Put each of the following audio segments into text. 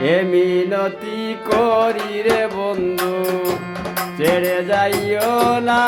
হে মিনতি করি রে বন্ধু, ছেড়ে যাইও না।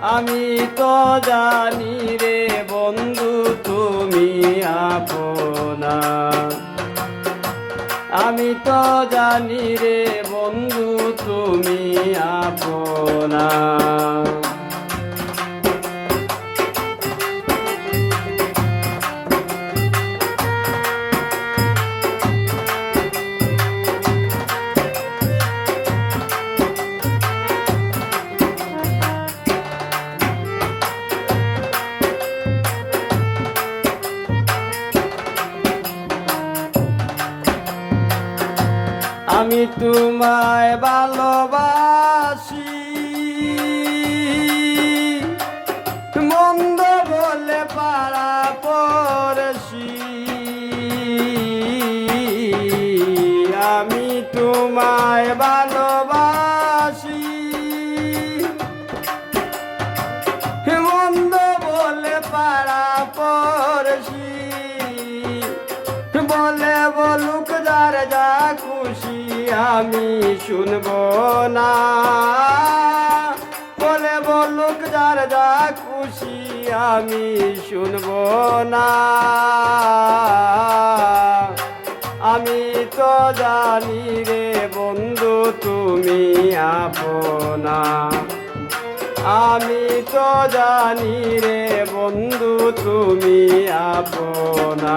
আমি তো জানি রে বন্ধু, তুমি আপনা। আমি তো জানি রে বন্ধু, তুমি আপনা। তোমায় ভালোবাসি। মন্দ বলে পাড়া পড়ছি। আমি তোমায় ভালোবাসি আমি শুনব না। বলে বলুক, যার যা খুশি আমি শুনব না। আমি তো জানি রে বন্ধু, তুমি আপনা। আমি তো জানি রে বন্ধু, তুমি আপনা।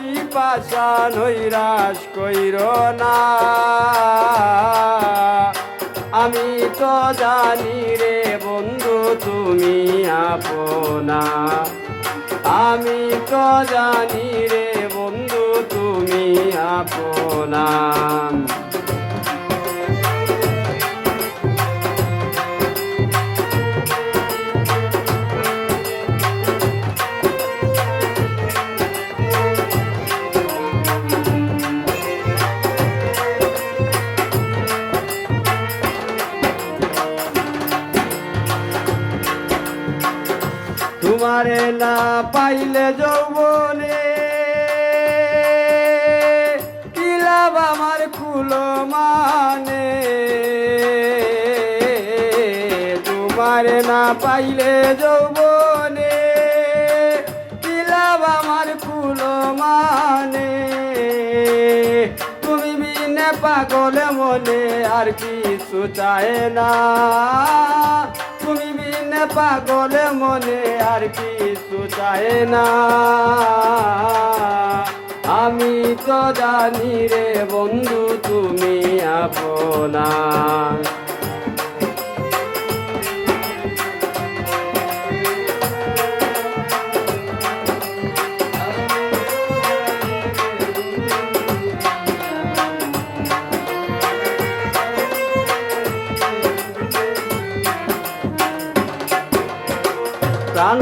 পাশা নৈরাস কইর না। আমি তো জানি রে বন্ধু, তুমি আপনা। আমি তো জানি রে বন্ধু, তুমি আপনা। তোমারে না পাইলে যৌবনে। কি লাভ আমার কুলো মানে? তোমারে না পাইলে যৌবনে। কি লাভ আমার কুলো মানে? তুমি বিনে পাগলে মনে আর কিছু চায় না। পাগলে মনে আর কিছু চায় না। আমি তো জানি রে বন্ধু তুমি আপনা।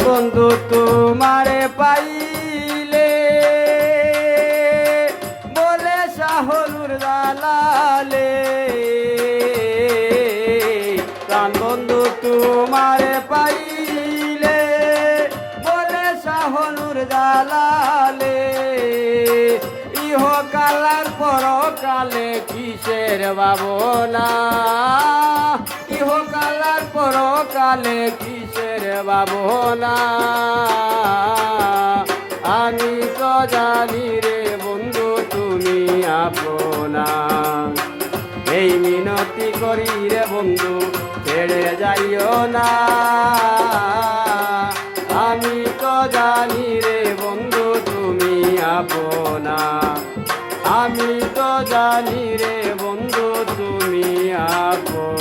বন্ধু তোমারে পাইলে, বলে শাহরুর দালালে। প্রাণ বন্ধু তোমারে পাইলে, বলে শাহনুর দালালে। ইহ কালার পর কালে কিসের বাবনা ইহ কালার পর কালে কিসের বাবনা আমি তো জানি রে বন্ধু, তুমি আপনা। এই মিনতি করি রে বন্ধু, ছেড়ে যাইও না। আমি তো জানি রে বন্ধু, তুমি আপনা। আমি তো জানি রে বন্ধু, তুমি আপনা।